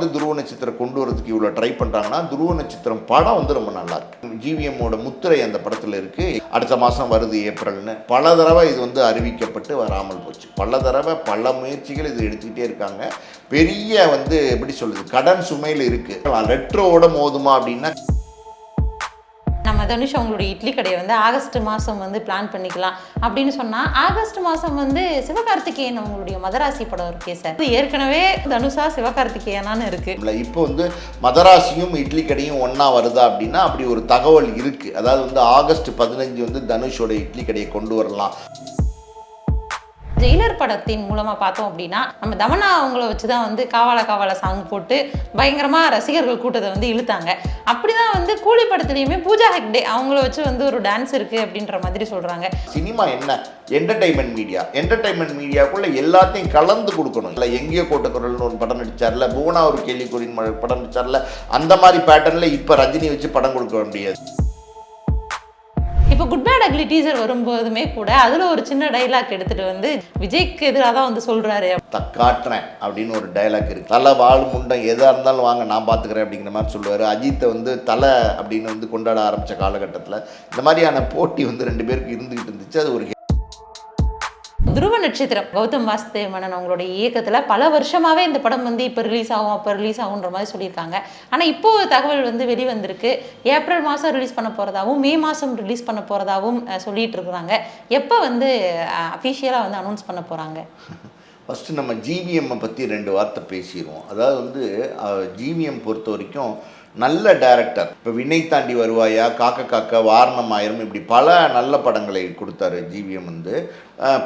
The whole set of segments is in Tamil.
வந்து துருவ நட்சத்திரம் கொண்டு வரதுக்கு இவ்வளோ ட்ரை பண்ணுறாங்கன்னா துருவ நட்சத்திரம் படம் வந்து ரொம்ப நல்லா இருக்கு. ஜிவிஎம்மோட முத்திரை அந்த படத்தில் இருக்கு. அடுத்த மாதம் வருது ஏப்ரல்னு. பல தடவை இது வந்து அறிவிக்கப்பட்டு வராமல் போச்சு. பல தடவை பல முயற்சிகள் இது எடுத்துக்கிட்டே இருக்காங்க. பெரிய வந்து எப்படி சொல்றது கடன் சுமையில் இருக்கு. ரெட்ரோவோட மோதுமா அப்படின்னா நம்ம தனுஷ் அவங்களுடைய இட்லி கடையை வந்து ஆகஸ்ட் மாதம் வந்து பிளான் பண்ணிக்கலாம் அப்படின்னு சொன்னால் ஆகஸ்ட் மாதம் வந்து சிவகார்த்திகேயன் அவங்களுடைய மதராசி படம் இருக்கே சார் இது ஏற்கனவே தனுஷா சிவகார்த்திகேயனான்னு இருக்கு. இப்போ வந்து மதராசியும் இட்லி கடையும் ஒன்றா வருதா அப்படின்னா அப்படி ஒரு தகவல் இருக்குது அதாவது வந்து ஆகஸ்ட் பதினஞ்சு வந்து தனுஷோட இட்லி கடையை கொண்டு வரலாம். ஜெயிலர் படத்தின் மூலமாக பார்த்தோம் அப்படின்னா நம்ம தமனா அவங்கள வச்சு தான் வந்து காவால காவால சாங் போட்டு பயங்கரமாக ரசிகர்கள் கூட்டத்தை வந்து இழுத்தாங்க. அப்படி தான் வந்து கூலி படத்துலையுமே பூஜா ஹெக்டே அவங்கள வச்சு வந்து ஒரு டான்ஸ் இருக்குது அப்படின்ற மாதிரி சொல்கிறாங்க சினிமா என்ன? என்டர்டைன்மெண்ட் மீடியா என்டர்டைன்மெண்ட் மீடியாக்குள்ள எல்லாத்தையும் கலந்து கொடுக்கணும். இல்லை எங்கேயோ கோட்டக்குரல்னு ஒரு படம் நடிச்சார்ல புவனா ஒரு கேள்விக்குறின் படம் நடிச்சார்ல அந்த மாதிரி பேட்டர்னில் இப்போ ரஜினி வச்சு படம் கொடுக்க முடியாது இப்போ அக்லி டீசர் வரும்போதுமே கூட அதில் ஒரு சின்ன டைலாக் எடுத்துட்டு வந்து விஜய்க்கு எதிராக தான் வந்து சொல்கிறாரு காட்டுறேன் அப்படின்னு ஒரு டைலாக் இருக்கு. தலை வாழ் முண்டம் எதாக இருந்தாலும் வாங்க நான் பார்த்துக்கிறேன் அப்படிங்கிற மாதிரி சொல்லுவார். அஜித்தை வந்து தலை அப்படின்னு வந்து கொண்டாட ஆரம்பித்த காலகட்டத்தில் இந்த மாதிரியான போட்டி வந்து ரெண்டு பேருக்கு இருந்துகிட்டு இருந்துச்சு. அது ஒரு துருவ நட்சத்திரம். கௌதம் வாசுதேவனன் அவங்களுடைய இயக்கத்தில் பல வருஷமாகவே இந்த படம் வந்து இப்போ ரிலீஸ் ஆகும் அப்போ ரிலீஸ் ஆகுன்ற மாதிரி சொல்லியிருக்காங்க. ஆனால் இப்போ தகவல் வந்து வெளிவந்திருக்கு. ஏப்ரல் மாதம் ரிலீஸ் பண்ண போகிறதாவும் மே மாதம் ரிலீஸ் பண்ண போகிறதாவும் சொல்லிட்டு இருக்கிறாங்க. எப்போ வந்து அஃபிஷியலாக வந்து அனௌன்ஸ் பண்ண போகிறாங்க ஃபஸ்ட்டு நம்ம ஜிவிஎம்மை பற்றி ரெண்டு வார்த்தை பேசிடுவோம் அதாவது வந்து ஜிவிஎம் பொறுத்த வரைக்கும் நல்ல டைரக்டர் இப்போ வினை தாண்டி வருவாயா காக்க காக்க வாரணம் ஆயிரம் இப்படி பல நல்ல படங்களை கொடுத்தாரு ஜிவிஎம் வந்து.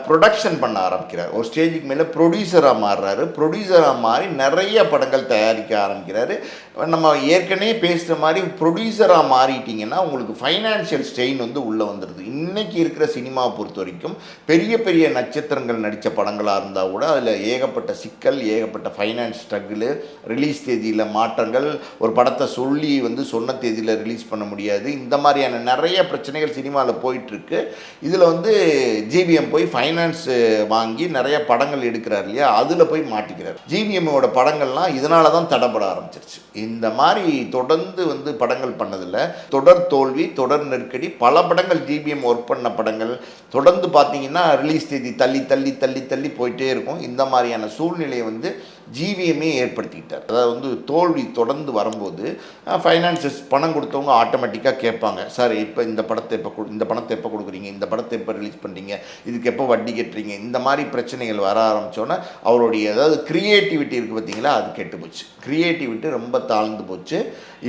ப்ரொடக்ஷன் பண்ண ஆரம்பிக்கிறார். ஒரு ஸ்டேஜுக்கு மேலே ப்ரொடியூசராக மாறுறாரு. ப்ரொடியூசராக மாறி நிறைய படங்கள் தயாரிக்க ஆரம்பிக்கிறாரு. நம்ம ஏற்கனவே பேசுகிற மாதிரி ப்ரொடியூசராக மாறிட்டிங்கன்னா உங்களுக்கு ஃபைனான்ஷியல் ஸ்ட்ரெயின் வந்து உள்ளே வந்துடுது இன்னைக்கு இருக்கிற சினிமாவை பொறுத்த வரைக்கும் பெரிய பெரிய நட்சத்திரங்கள் நடித்த படங்களாக இருந்தால் கூட அதில் ஏகப்பட்ட சிக்கல் ஏகப்பட்ட ஃபைனான்ஸ் ஸ்ட்ரகிளு ரிலீஸ் தேதியில் மாற்றங்கள் ஒரு படத்தை சொல்லி வந்து சொன்ன தேதியில் ரிலீஸ் பண்ண முடியாது. இந்த மாதிரியான நிறைய பிரச்சனைகள் சினிமாவில் போயிட்டுருக்கு. இதில் வந்து ஜிவிஎம் போய் ஃபைனான்ஸ் வாங்கி நிறைய படங்கள் எடுக்கிறார் இல்லையா? அதில் போய் மாட்டிக்கிறார். ஜிவிஎம்மோட படங்கள்லாம் இதனால தான் தடைப்பட ஆரம்பிச்சிருச்சு. இந்த மாதிரி தொடர்ந்து வந்து படங்கள் பண்ணதில் தொடர் தோல்வி தொடர் நெருக்கடி பல படங்கள் ஜிபிஎம் ஒர்க் பண்ண படங்கள். தொடர்ந்து பார்த்தீங்கன்னா ரிலீஸ் தேதி தள்ளி தள்ளி தள்ளி தள்ளி போயிட்டே இருக்கும். இந்த மாதிரியான சூழ்நிலையை வந்து ஜிவிஎம்மே ஏற்படுத்திக்கிட்டார். அதாவது வந்து தோல்வி தொடர்ந்து வரும்போது ஃபைனான்சஸ் பணம் கொடுத்தவங்க ஆட்டோமேட்டிக்காக கேட்பாங்க. சார் இப்போ இந்த படத்தை எப்போ கொடு இந்த பணத்தை எப்போ கொடுக்குறீங்க? இந்த படத்தை எப்போ ரிலீஸ் பண்ணுறீங்க இதுக்கு எப்போ வட்டி கட்டுறீங்க? இந்த மாதிரி பிரச்சனைகள் வர ஆரம்பித்தோன்னே அவருடைய அதாவது க்ரியேட்டிவிட்டி இருக்குது பார்த்தீங்களா அது கெட்டு போச்சு. க்ரியேட்டிவிட்டி ரொம்ப தாழ்ந்து போச்சு.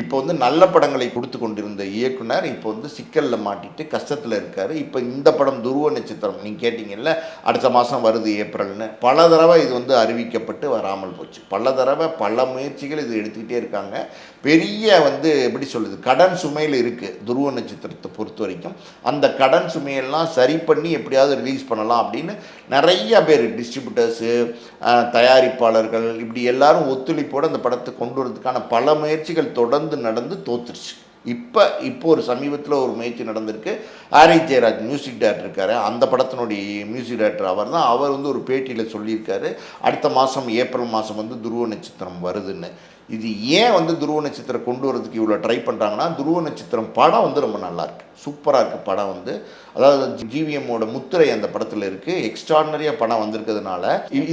இப்போ வந்து நல்ல படங்களை கொடுத்து கொண்டிருந்த இயக்குனர் இப்போ வந்து சிக்கலில் மாட்டிட்டு கஷ்டத்தில் இருக்கார். இப்போ இந்த படம் துருவ நட்சத்திரம் நீங்கள் கேட்டிங்கல்ல அடுத்த மாதம் வருது ஏப்ரல்னு. பல தடவை இது வந்து அறிவிக்கப்பட்டு வராமல் போச்சு. பல தடவை பல முயற்சிகள் இது எடுத்துக்கிட்டே இருக்காங்க. பெரிய வந்து எப்படி சொல்லுது கடன் சுமையில் இருக்குது துருவ நட்சத்திரத்தை பொறுத்த வரைக்கும். அந்த கடன் சுமையெல்லாம் சரி பண்ணி எப்படியாவது ரிலீஸ் பண்ணலாம் அப்படின்னு நிறைய பேர் டிஸ்ட்ரிபியூட்டர்ஸு தயாரிப்பாளர்கள் இப்படி எல்லாரும் ஒத்துழைப்போடு அந்த படத்தை கொண்டு வரதுக்கான பல முயற்சிகள் தொடர்ந்து நடந்து தோத்துருச்சு. இப்போ இப்போ ஒரு சமீபத்தில் ஒரு முயற்சி நடந்திருக்கு. ஆரி ஜெயராஜ் மியூசிக் டைரக்டர் இருக்கார். அந்த படத்தினுடைய மியூசிக் டைரக்டர் அவர் தான் அவர் வந்து ஒரு பேட்டியில் சொல்லியிருக்காரு. அடுத்த மாதம் ஏப்ரல் மாதம் வந்து துருவ நட்சத்திரம் வருதுன்னு. இது ஏன் வந்து துருவ நட்சத்திரம் கொண்டு வரதுக்கு இவ்வளோ ட்ரை பண்ணுறாங்கன்னா துருவ நட்சத்திரம் படம் வந்து ரொம்ப நல்லா இருக்கு. சூப்பராக இருக்குது படம் வந்து. அதாவது ஜிவிஎம்மோட முத்திரை அந்த படத்தில் இருக்குது எக்ஸ்ட்ராடனரியாக படம் வந்திருக்கிறதுனால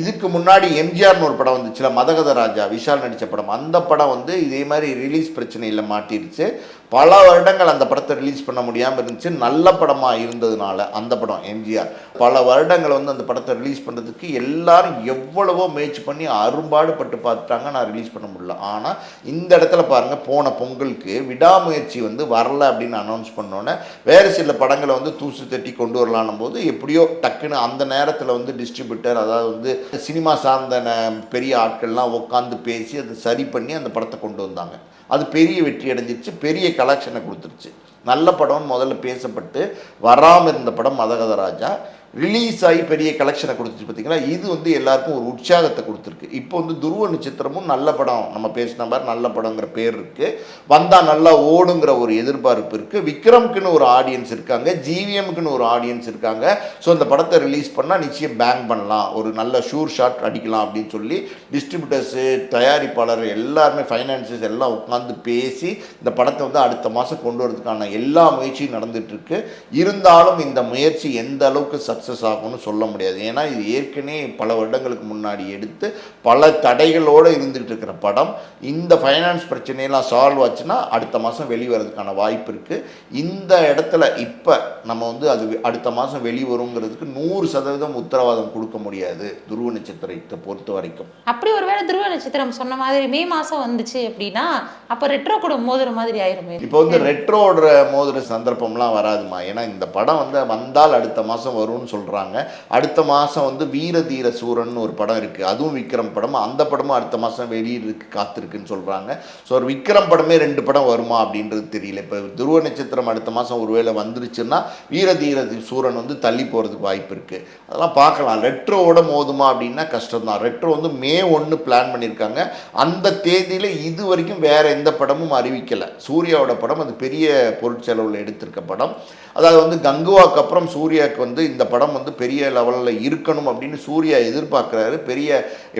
இதுக்கு முன்னாடி எம்ஜிஆர்னு ஒரு படம் வந்துச்சுல மதகத ராஜா விஷால் நடித்த படம். அந்த படம் வந்து இதே மாதிரி ரிலீஸ் பிரச்சனையில் மாட்டிருச்சு. பல வருடங்கள் அந்த படத்தை ரிலீஸ் பண்ண முடியாமல் இருந்துச்சு. நல்ல படமாக இருந்ததுனால அந்த படம் எம்ஜிஆர் பல வருடங்கள் வந்து அந்த படத்தை ரிலீஸ் பண்ணுறதுக்கு எல்லாரும் எவ்வளவோ முயற்சி பண்ணி அரும்பாடுபட்டு பார்த்துட்டாங்க. நான் ரிலீஸ் பண்ண முடியல. ஆனால் இந்த இடத்துல பாருங்கள் போன பொங்கலுக்கு விடாமுயற்சி வந்து வரல அப்படின்னு அனௌன்ஸ் பண்ணோன்னே வேறு சில படங்களை வந்து தூசு தட்டி கொண்டு வரலான்னும் போது எப்படியோ டக்குன்னு அந்த நேரத்தில் வந்து டிஸ்ட்ரிபியூட்டர் அதாவது வந்து சினிமா சார்ந்த ந- பெரிய ஆட்கள்லாம் உட்காந்து பேசி அதை சரி பண்ணி அந்த படத்தை கொண்டு வந்தாங்க. அது பெரிய வெற்றி அடைஞ்சிச்சு பெரிய கலெக்ஷனை கொடுத்துருச்சு. நல்ல படம்னு முதல்ல பேசப்பட்டு வராமல் இருந்த படம் மதகதராஜா ரிலீஸ் ஆகி பெரிய கலெக்ஷனை கொடுத்துச்சு பார்த்தீங்களா? இது வந்து எல்லாருக்கும் ஒரு உற்சாகத்தை கொடுத்துருக்கு. இப்போ வந்து துருவ நட்சத்திரமும் நல்ல படம். நம்ம பேசின மாதிரி நல்ல படங்கிற பேர் இருக்குது வந்தால் நல்லா ஓடுங்கிற ஒரு எதிர்பார்ப்பு இருக்குது விக்ரம்க்குன்னு ஒரு ஆடியன்ஸ் இருக்காங்க. ஜிவிஎம்க்குன்னு ஒரு ஆடியன்ஸ் இருக்காங்க. ஸோ இந்த படத்தை ரிலீஸ் பண்ணால் நிச்சயம் பேங்க் பண்ணலாம். ஒரு நல்ல ஷூர் ஷாட் அடிக்கலாம் அப்படின்னு சொல்லி டிஸ்ட்ரிபியூட்டர்ஸு தயாரிப்பாளர் எல்லாருமே ஃபைனான்சஸ் எல்லாம் உட்காந்து பேசி இந்த படத்தை வந்து அடுத்த மாதம் கொண்டு வரதுக்கான எல்லா முயற்சியும் நடந்துகிட்ருக்கு இருந்தாலும் இந்த முயற்சி எந்த அளவுக்கு சக்ஸஸ் ஆகும்னு சொல்ல முடியாது. ஏன்னா இது ஏற்கனவே பல வருடங்களுக்கு முன்னாடி எடுத்து பல தடைகளோடு இருந்துகிட்டு இருக்கிற படம். இந்த ஃபைனான்ஸ் பிரச்சனையெல்லாம் சால்வ் ஆச்சுன்னா அடுத்த மாதம் வெளிவரதுக்கான வாய்ப்பு இருக்குது இந்த இடத்துல இப்போ நம்ம வந்து அது அடுத்த மாதம் வெளிவருங்கிறதுக்கு நூறு சதவீதம் உத்தரவாதம் கொடுக்க முடியாது. துருவ நட்சத்திரத்தை பொறுத்த வரைக்கும். அப்படி ஒருவேளை துருவ நட்சத்திரம் சொன்ன மாதிரி மே மாசம் வந்துச்சு அப்படின்னா அப்ப ரெட்ரோ கூட மோதுற மாதிரி ஆயிருமே. இப்போ வந்து ரெட்ரோட மோதுற சந்தர்ப்பம்லாம் வராதுமா? ஏன்னா இந்த படம் வந்து வந்தால் அடுத்த மாதம் வரும்னு சொல்கிறாங்க அடுத்த மாதம் வந்து வீரதீர சூரன் ஒரு படம் இருக்குது அதுவும் விக்ரம் படம்? அந்த படமும் அடுத்த மாதம் வெளியிருக்கு காத்திருக்குன்னு சொல்கிறாங்க ஸோ ஒரு விக்ரம் படமே ரெண்டு படம் வருமா அப்படின்றது தெரியல. இப்போ துருவ நட்சத்திரம் அடுத்த மாதம் ஒருவேளை வந்துருச்சுன்னா வீரதீர சூரன் வந்து தள்ளி போகிறதுக்கு வாய்ப்பு இருக்குது அதெல்லாம் பார்க்கலாம். ரெட்ரோவோட மோதுமா அப்படின்னா கஷ்டம் தான் ரெட்ரோ வந்து மே ஒன்று பிளான் பண்ணியிருக்காங்க. அந்த தேதியில் இது வரைக்கும் வேறு எந்த படமும் அறிவிக்கலை. சூர்யாவோட படம் அது பெரிய பொருட்செலவில் எடுத்திருக்க படம். அதாவது வந்து கங்குவாக்கு அப்புறம் சூர்யாவுக்கு வந்து இந்த படம் படம் வந்து பெரிய லெவலில் இருக்கணும் அப்படின்னு சூர்யா எதிர்பார்க்குறாரு. பெரிய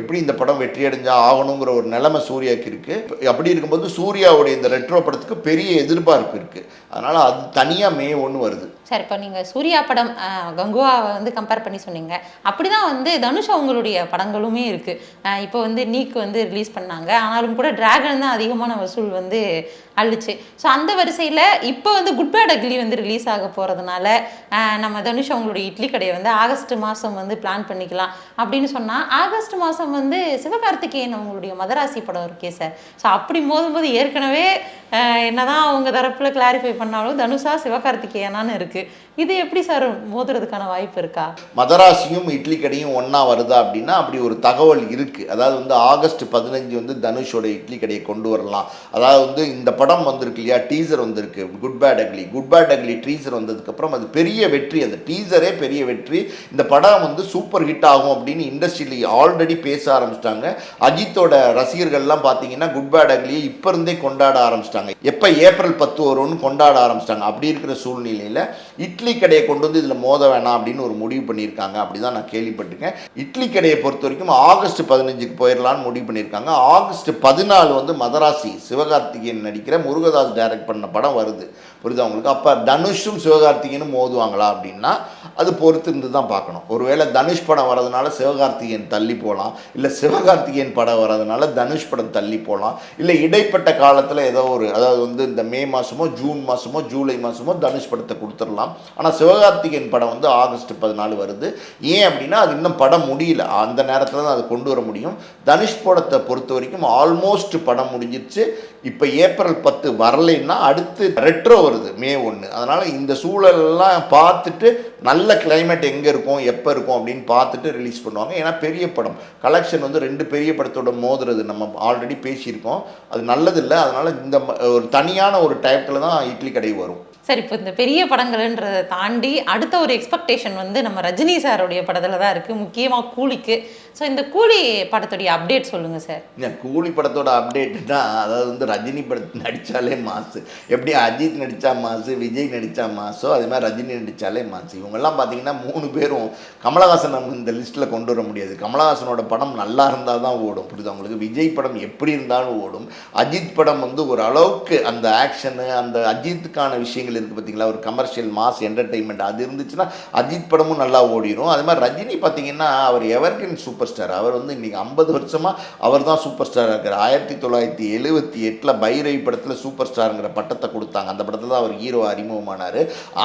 எப்படி இந்த படம் வெற்றி அடைஞ்சா ஆகணுங்கிற ஒரு நிலைமை சூர்யாவுக்கு இருக்குது அப்படி இருக்கும்போது சூர்யாவுடைய இந்த ரெட்ரோ படத்துக்கு பெரிய எதிர்பார்ப்பு இருக்குது அதனால் அது தனியாக மே ஒன்று வருது. சார் இப்போ நீங்கள் சூர்யா படம் கங்குவாவை வந்து கம்பேர் பண்ணி சொன்னீங்க. அப்படிதான் வந்து தனுஷ் அவங்களுடைய படங்களுமே இருக்குது இப்போ வந்து நீக் வந்து ரிலீஸ் பண்ணாங்க. ஆனாலும் கூட டிராகன் தான் அதிகமான வசூல் வந்து அள்ளுச்சு. ஸோ அந்த வரிசையில் இப்போ வந்து குட் பேட் அக்லி வந்து ரிலீஸ் ஆக போகிறதுனால நம்ம தனுஷ் அவங்களுடைய இட்லி கடையை வந்து ஆகஸ்ட் மாதம் வந்து பிளான் பண்ணிக்கலாம் அப்படின்னு சொன்னால் ஆகஸ்ட் மாதம் வந்து சிவகார்த்திகேயன் அவங்களுடைய மதராசி படம் இருக்கே சார். ஸோ அப்படி மோதும்போது ஏற்கனவே என்ன என்னதான் அவங்க தரப்பில் கிளாரிஃபை பண்ணாலும் தனுஷா சிவகார்த்திகேயனான்னு இருக்கு. இது எப்படி சார் மோதுறதுக்கான வாய்ப்பு இருக்கா? மதராசியும் இட்லி கடையும் ஒன்றா வருதா அப்படின்னா அப்படி ஒரு தகவல் இருக்குது அதாவது வந்து ஆகஸ்ட் பதினஞ்சு வந்து தனுஷோட இட்லி கடையை கொண்டு வரலாம். அதாவது வந்து இந்த படம் வந்திருக்கு இல்லையா? டீசர் வந்திருக்கு. Good bad ugly good bad ugly teaser வந்ததுக்கப்புறம் அது பெரிய வெற்றி. அந்த டீசரே பெரிய வெற்றி. இந்த படம் வந்து சூப்பர் ஹிட் ஆகும் அப்படின்னு இண்டஸ்ட்ரியில் ஆல்ரெடி பேச ஆரம்பிச்சிட்டாங்க. அஜித்தோட ரசிகர்கள்லாம் பார்த்தீங்கன்னா குட் பேட் அக்லியை இப்போ இருந்தே கொண்டாட ஆரம்பிச்சிட்டாங்க. எப்போ ஏப்ரல் பத்து வரும்னு கொண்டாட ஆரம்பிச்சிட்டாங்க. அப்படி இருக்கிற சூழ்நிலையில் இட்லி கடையை கொண்டு வந்து இதில் மோத வேணாம் அப்படின்னு ஒரு முடிவு பண்ணியிருக்காங்க. அப்படி தான் நான் கேள்விப்பட்டிருக்கேன். இட்லி கடையை பொறுத்த வரைக்கும் ஆகஸ்ட் பதினஞ்சுக்கு போயிடலான்னு முடிவு பண்ணியிருக்காங்க. ஆகஸ்ட் பதினாலு வந்து மதராசி சிவகார்த்திகேயன் நடிக்கிற முருகதாஸ் டைரக்ட் பண்ண படம் வருது. புரியுதா உங்களுக்கு? அப்போ தனுஷும் சிவகார்த்திகேயனும் மோதுவாங்களா அப்படின்னா அது பொறுத்து இருந்து தான் பார்க்கணும். ஒருவேளை தனுஷ் படம் வரதுனால சிவகார்த்திகேயன் தள்ளி போகலாம் இல்லை சிவகார்த்திகேயன் படம் வரதுனால தனுஷ் படம் தள்ளி போகலாம் இல்லை இடைப்பட்ட காலத்தில் ஏதோ ஒரு அதாவது வந்து இந்த மே மாதமோ ஜூன் மாதமோ ஜூலை மாதமோ தனுஷ் படத்தை கொடுத்துடலாம். ஆனால் சிவகார்த்திகேயன் படம் வந்து ஆகஸ்ட் பதினாலு வருது. ஏன் அப்படின்னா அது இன்னும் படம் முடியல. அந்த நேரத்தில் தான் அது கொண்டு வர முடியும். தனுஷ் படத்தை பொறுத்த வரைக்கும் ஆல்மோஸ்ட் படம் முடிஞ்சிருச்சு. இப்போ ஏப்ரல் பத்து வரலைன்னா அடுத்து ரெட்ரோ வருது மே ஒன்று அதனால் இந்த சூழலெல்லாம் பார்த்துட்டு நல்ல climate எங்கே இருக்கும் எப்போ இருக்கும் அப்படின்னு பார்த்துட்டு ரிலீஸ் பண்ணுவாங்க. ஏன்னா பெரிய படம். கலெக்ஷன் வந்து ரெண்டு பெரிய படத்தோட மோதுறது. நம்ம ஆல்ரெடி பேசியிருக்கோம். அது நல்லதில்லை. அதனால் இந்த ஒரு தனியான ஒரு டயத்தில் தான் இட்லி கடை வரும். சரி இப்போ இந்த பெரிய படங்கள்ன்றதை தாண்டி அடுத்த ஒரு எக்ஸ்பெக்டேஷன் வந்து நம்ம ரஜினி சாருடைய படத்துல தான் இருக்கு. முக்கியமாக கூலிக்கு. ஸோ இந்த கூலி படத்துடைய அப்டேட் சொல்லுங்க சார் ஏன் கூலி படத்தோட அப்டேட் தான் அதாவது வந்து ரஜினி படத்து நடித்தாலே மாசு. எப்படி அஜித் நடித்தா மாசு விஜய் நடித்தா மாசோ அதே மாதிரி ரஜினி நடித்தாலே மாசு. இவங்கெல்லாம் பார்த்தீங்கன்னா மூணு பேரும் கமலஹாசன் நம்ம இந்த லிஸ்ட்டில் கொண்டு வர முடியாது. கமலஹாசனோட படம் நல்லா இருந்தால் தான் ஓடும். புரியுது அவங்களுக்கு விஜய் படம் எப்படி இருந்தாலும் ஓடும். அஜித் படம் வந்து ஒரு அளவுக்கு அந்த ஆக்ஷனு அந்த அஜித்துக்கான விஷயங்கள் இருக்குது பார்த்தீங்களா? ஒரு கமர்ஷியல் மாஸ் என்டர்டெயின்மெண்ட் அது இருந்துச்சுன்னா அஜித் படமும் நல்லா ஓடிடும் அதே மாதிரி ரஜினி பார்த்தீங்கன்னா அவர் எவர்கின் சூப்பர் ஸ்டார் அவர் வந்து இன்னைக்கு ஐம்பது வருஷமாக அவர் தான் சூப்பர் ஸ்டாராக இருக்கார். ஆயிரத்தி தொள்ளாயிரத்தி எழுபத்தி எட்டில் பைரவி படத்தில் சூப்பர் ஸ்டாருங்கிற பட்டத்தை கொடுத்தாங்க. அந்த படத்தில் தான் அவர் ஹீரோ அறிமுகமானார்.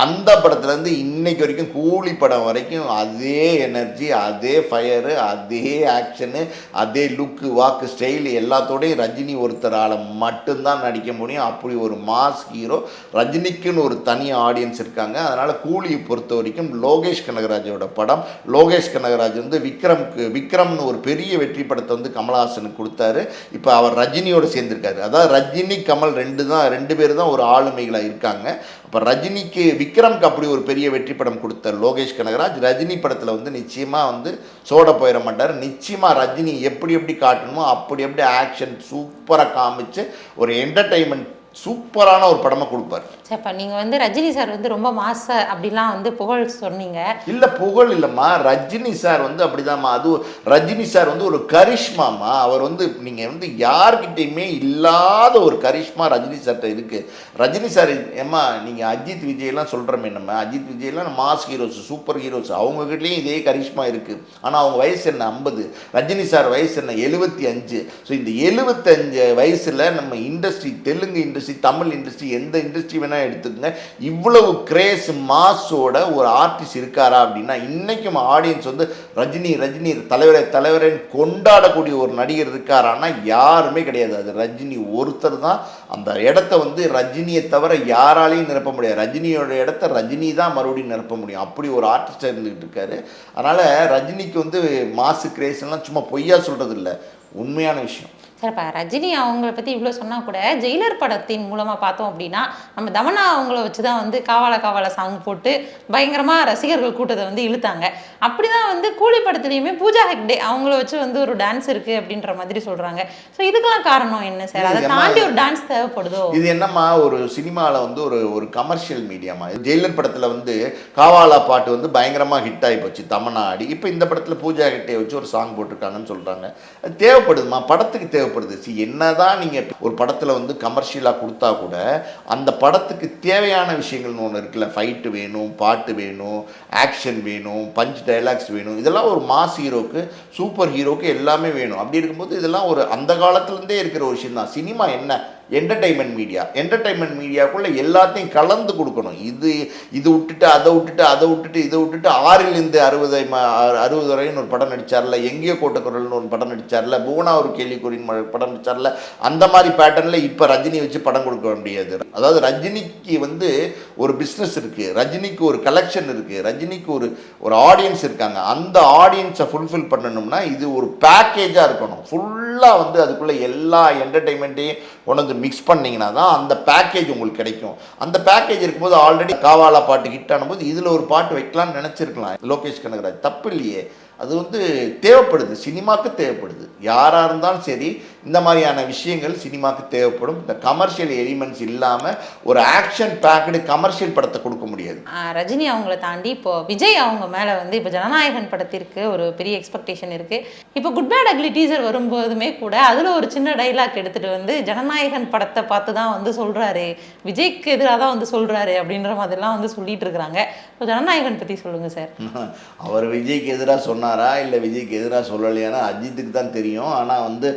அந்த படத்துலேருந்து இன்னைக்கு வரைக்கும் கூலி படம் வரைக்கும் அதே எனர்ஜி அதே ஃபயரு அதே ஆக்ஷனு அதே லுக்கு வாக்கு ஸ்டைல் எல்லாத்தோடையும் ரஜினி ஒருத்தரால் மட்டும்தான் நடிக்க முடியும். அப்படி ஒரு மாஸ் ஹீரோ ரஜினிக்குன்னு ஒரு தனி ஆடியன்ஸ் இருக்காங்க. அதனால் கூலியை பொறுத்த வரைக்கும் லோகேஷ் கனகராஜோட படம். லோகேஷ் கனகராஜ் வந்து விக்ரம்க்கு விக்ரம்னு ஒரு பெரிய வெற்றி படத்தை வந்து கமலஹாசனுக்கு கொடுத்தாரு. இப்போ அவர் ரஜினியோட சேர்ந்திருக்காரு. அதாவது ரஜினி கமல் ரெண்டு தான் ரெண்டு பேர் தான் ஒரு ஆளுமைகளாக இருக்காங்க. அப்போ ரஜினிக்கு விக்ரம்க்கு அப்படி ஒரு பெரிய வெற்றி படம் கொடுத்த லோகேஷ் கனகராஜ் ரஜினி படத்தில் வந்து நிச்சயமாக வந்து சோட போயிட மாட்டார். நிச்சயமாக ரஜினி எப்படி எப்படி காட்டணுமோ அப்படி எப்படி ஆக்ஷன் சூப்பராக காமிச்சு ஒரு என்டர்டைன்மெண்ட் சூப்பரான ஒரு படமாக கொடுப்பார். சரிப்பா நீங்க வந்து ரஜினி சார் வந்து ரொம்ப மாச அப்படிலாம் வந்து புகழ் சொன்னீங்க. இல்ல புகழ் இல்லம்மா. ரஜினி சார் வந்து அப்படிதாம்மா. அது ரஜினி சார் வந்து ஒரு கரிஷ்மாமா அவர் வந்து நீங்க வந்து யார்கிட்டயுமே இல்லாத ஒரு கரிஷ்மா ரஜினி சார்ட்ட இருக்கு. ரஜினி சார் ஏம்மா நீங்க அஜித் விஜய் எல்லாம் சொல்றோமே நம்ம. அஜித் விஜய் எல்லாம் மாஸ் ஹீரோஸ் சூப்பர் ஹீரோஸ். அவங்க கிட்டயும் இதே கரிஷ்மா இருக்கு. ஆனா அவங்க வயசு என்ன? ஐம்பது. ரஜினி சார் வயசு என்ன? எழுபத்தி அஞ்சு. ஸோ இந்த எழுபத்தஞ்சு வயசுல நம்ம industry Telugu industry Tamil industry எந்த இண்டஸ்ட்ரி வேணா எடுத்துக்கங்க இவ்வளவு கிரேஸ் மாஸோட ஒரு ஆர்டிஸ்ட் இருக்காரா அப்படின்னா இன்னைக்கும் ஆடியன்ஸ் வந்து ரஜினி ரஜினி தலைவரை தலைவரேன்னு கொண்டாடக்கூடிய ஒரு நடிகர் இருக்காரான்னா யாருமே கிடையாது. அது ரஜினி ஒருத்தர் தான். அந்த இடத்த வந்து ரஜினியை தவிர யாராலையும் நிரப்ப முடியாது. ரஜினியோட இடத்த ரஜினி தான் மறுபடியும் நிரப்ப முடியும். அப்படி ஒரு ஆர்டிஸ்டாக இருந்துகிட்டு இருக்காரு. அதனால ரஜினிக்கு வந்து மாசு கிரேஸ்லாம் சும்மா பொய்யா சொல்றது இல்லை உண்மையான விஷயம். சரிப்பா ரஜினி அவங்கள பத்தி இவ்வளோ சொன்னா கூட ஜெயிலர் படத்தின் மூலமா பார்த்தோம் அப்படின்னா நம்ம தமனா அவங்கள வச்சு தான் வந்து காவால காவால சாங் போட்டு பயங்கரமா ரசிகர்கள் கூட்டத்தை வந்து இழுத்தாங்க. அப்படிதான் வந்து கூலி படத்துலையுமே பூஜா ஹெக்டே அவங்கள வச்சு வந்து ஒரு டான்ஸ் இருக்கு அப்படின்ற மாதிரி சொல்றாங்க. ஸோ இதுக்கெல்லாம் காரணம் என்ன சார்? அதை தாண்டி ஒரு டான்ஸ் தேவைப்படுதோ? இது என்னம்மா ஒரு சினிமாவில் வந்து ஒரு ஒரு கமர்ஷியல் மீடியாமா ஜெயிலர் படத்தில் வந்து காவாலா பாட்டு வந்து பயங்கரமாக ஹிட் ஆகி போச்சு தமன்னா ஆடி இப்போ இந்த படத்தில் பூஜா கிட்டே வச்சு ஒரு சாங் போட்டிருக்காங்கன்னு சொல்கிறாங்க தேவைப்படுதுமா? படத்துக்கு தேவைப்படுது. சி என்னதான் நீங்கள் ஒரு படத்தில் வந்து கமர்ஷியலாக கொடுத்தா கூட அந்த படத்துக்கு தேவையான விஷயங்கள்னு ஒன்று இருக்குல்ல. ஃபைட்டு வேணும் பாட்டு வேணும் ஆக்ஷன் வேணும் பஞ்ச் டைலாக்ஸ் வேணும். இதெல்லாம் ஒரு மாஸ் ஹீரோக்கு சூப்பர் ஹீரோக்கு எல்லாமே வேணும். அப்படி இருக்கும்போது இதெல்லாம் ஒரு அந்த காலத்துலேருந்தே இருக்கிற ஒரு விஷயம் தான் சினிமா என்ன? என்டர்டைன்மெண்ட் மீடியா என்டர்டைன்மெண்ட் மீடியாக்குள்ளே எல்லாத்தையும் கலந்து கொடுக்கணும். இது இது விட்டுட்டு அதை விட்டுட்டு அதை விட்டுட்டு இதை விட்டுட்டு ஆறிலிருந்து அறுபது அறுபது வரைன்னு ஒரு படம் நடித்தார்ல எங்கேயோ கோட்டக்குரல்னு ஒரு படம் நடித்தார்ல புவனா ஒரு கேள்விக்குறின் படம் நடித்தார்ல அந்த மாதிரி பேட்டர்னில் இப்போ ரஜினி வச்சு படம் கொடுக்க முடியாது அதாவது ரஜினிக்கு வந்து ஒரு பிஸ்னஸ் இருக்குது ரஜினிக்கு ஒரு கலெக்ஷன் இருக்குது ரஜினிக்கு ஒரு ஒரு ஆடியன்ஸ் இருக்காங்க. அந்த ஆடியன்ஸை ஃபுல்ஃபில் பண்ணணும்னா இது ஒரு பேக்கேஜாக இருக்கணும். ஃபுல்லாக வந்து அதுக்குள்ளே எல்லா என்டர்டைன்மெண்ட்டையும் கொண்டு மிக்ஸ் பண்ணிங்கன்னா தான் அந்த பேக்கேஜ் உங்களுக்கு கிடைக்கும். அந்த பேக்கேஜ் இருக்கும்போது ஆல்ரெடி காவாலா பாட்டு ஹிட் ஆனும்போது இதில் ஒரு பாட்டு வைக்கலாம்னு நினச்சிருக்கலாம். லோகேஷ் கனகராஜ். தப்பு இல்லையே. அது வந்து தேவைப்படுது. சினிமாவுக்கு தேவைப்படுது. யாராக இருந்தாலும் சரி இந்த மாதிரியான விஷயங்கள் சினிமாக்கு தேவைப்படும். இந்த கமர்ஷியல் எலிமெண்ட்ஸ் இல்லாமல் ஒரு ஆக்ஷன் பேக்கடு கமர்ஷியல் படத்தை கொடுக்க முடியாது. ரஜினி அவங்கள தாண்டி இப்போ விஜய் அவங்க மேல வந்து இப்போ ஜனநாயகன் படத்திற்கு ஒரு பெரிய எக்ஸ்பெக்டேஷன் இருக்கு. இப்போ குட் பேட் அக்லி டீசர் வரும்போதுமே கூட அதுல ஒரு சின்ன டைலாக் எடுத்துட்டு வந்து ஜனநாயகன் படத்தை பார்த்து தான் வந்து சொல்றாரு. விஜய்க்கு எதிராக தான் வந்து சொல்றாரு அப்படின்ற மாதிரிலாம் வந்து சொல்லிட்டு இருக்கிறாங்க. இப்போ ஜனநாயகன் பத்தி சொல்லுங்க சார். அவர் விஜய்க்கு எதிராக சொன்னாரா? இல்லை விஜய்க்கு எதிராக சொல்லலையானா? அஜித்துக்கு தான் தெரியும். ஆனால் வந்து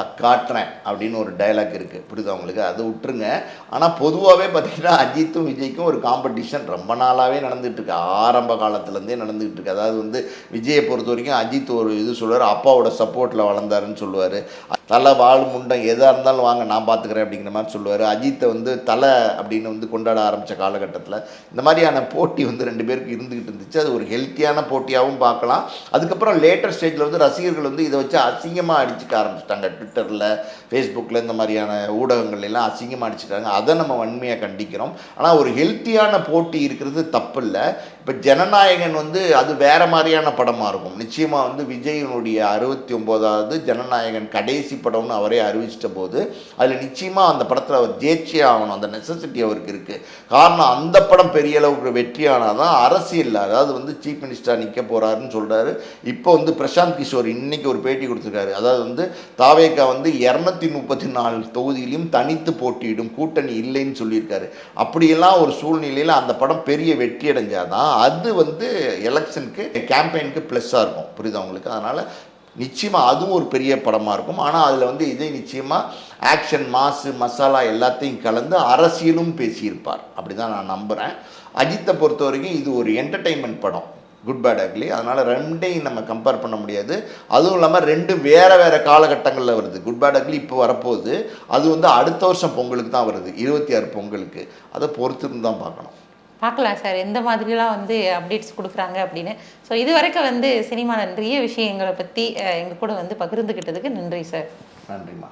தக்காட்டுறேன் அப்படின்னு ஒரு டைலாக் இருக்குது புரியுது அவங்களுக்கு அது விட்டுருங்க. ஆனால் பொதுவாகவே பார்த்தீங்கன்னா அஜித்தும் விஜய்க்கும் ஒரு காம்படிஷன் ரொம்ப நாளாகவே நடந்துகிட்ருக்கு ஆரம்ப காலத்துலேருந்தே நடந்துகிட்டு இருக்கு. அதாவது வந்து விஜயை பொறுத்த வரைக்கும் அஜித் ஒரு இது சொல்லுவார் அப்பாவோட சப்போர்ட்டில் வளர்ந்தாருன்னு சொல்லுவார். தலை வாழ் முண்டம் எதாக இருந்தாலும் வாங்க நான் பார்த்துக்கிறேன் அப்படிங்கிற மாதிரி சொல்லுவார். அஜித்தை வந்து தலை அப்படின்னு வந்து கொண்டாட ஆரம்பித்த காலகட்டத்தில் இந்த மாதிரியான போட்டி வந்து ரெண்டு பேருக்கு இருந்துக்கிட்டு இருந்துச்சு. அது ஒரு ஹெல்த்தியான போட்டியாகவும் பார்க்கலாம். அதுக்கப்புறம் லேட்டர் ஸ்டேஜில் வந்து ரசிகர்கள் வந்து இதை வச்சு அசிங்கமாக அடிச்சுக்க ஆரம்பிச்சிட்டாங்க. ட்விட்டரில் ஃபேஸ்புக்கில் இந்த மாதிரியான ஊடகங்கள் எல்லாம் அசிங்கமாக அடிச்சுட்டாங்க. அதை நம்ம வன்மையாக கண்டிக்கிறோம். ஆனால் ஒரு ஹெல்த்தியான போட்டி இருக்கிறது தப்பு இல்லை இப்போ ஜனநாயகன் வந்து அது வேற மாதிரியான படமாக இருக்கும். நிச்சயமாக வந்து விஜயனுடைய அறுபத்தி ஒம்போதாவது ஜனநாயகன் கடைசி படம்னு அவரே அறிவிச்சிட்ட போது அதில் நிச்சயமாக அந்த படத்தில் அவர் ஜெயிச்சே ஆகணும். அந்த நெசசிட்டி அவருக்கு இருக்குது காரணம் அந்த படம் பெரிய அளவுக்கு வெற்றியானால் தான் அரசியல் அதாவது வந்து சீஃப் மினிஸ்டராக நிற்க போகிறாருன்னு சொல்கிறாரு இப்போ வந்து பிரசாந்த் கிஷோர் இன்றைக்கி ஒரு பேட்டி கொடுத்துருக்காரு. அதாவது வந்து தாவேக்கா வந்து இரநூத்தி முப்பத்தி நாலு தொகுதியிலும் தனித்து போட்டியிடும் கூட்டணி இல்லைன்னு சொல்லியிருக்காரு. அப்படியெல்லாம் ஒரு சூழ்நிலையில் அந்த படம் பெரிய வெற்றி அடைஞ்சாதான் அது வந்து எலெக்ஷனுக்கு கேம்பெயினுக்கு ப்ளஸ்ஸாக இருக்கும். புரியுதா உங்களுக்கு? அதனால் நிச்சயமாக அதுவும் ஒரு பெரிய படமாக இருக்கும். ஆனால் அதில் வந்து இதே நிச்சயமாக ஆக்ஷன் மாசு மசாலா எல்லாத்தையும் கலந்து அரசியலும் பேசியிருப்பார். அப்படி தான் நான் நம்புகிறேன் அஜித்தை பொறுத்த வரைக்கும் இது ஒரு என்டர்டெயின்மெண்ட் படம். குட் பேட் அக்லி அதனால் ரெண்டையும் நம்ம கம்பேர் பண்ண முடியாது. அதுவும் இல்லாமல் ரெண்டு வேறு வேறு காலகட்டங்களில் வருது. குட் பேட் அக்லி இப்போ வரப்போகுது. அது வந்து அடுத்த வருஷம் பொங்கலுக்கு தான் வருது. இருபத்தி ஆறு பொங்கலுக்கு. அதை பொறுத்துன்னு தான் பார்க்கணும். பார்க்கலாம் சார். எந்த மாதிரிலாம் வந்து அப்டேட்ஸ் கொடுக்குறாங்க அப்படின்னு. ஸோ இது வரைக்கும் வந்து சினிமா நிறைய விஷயங்களை பற்றி எங்கள் கூட வந்து பகிர்ந்துக்கிட்டதுக்கு நன்றி சார். நன்றிம்மா.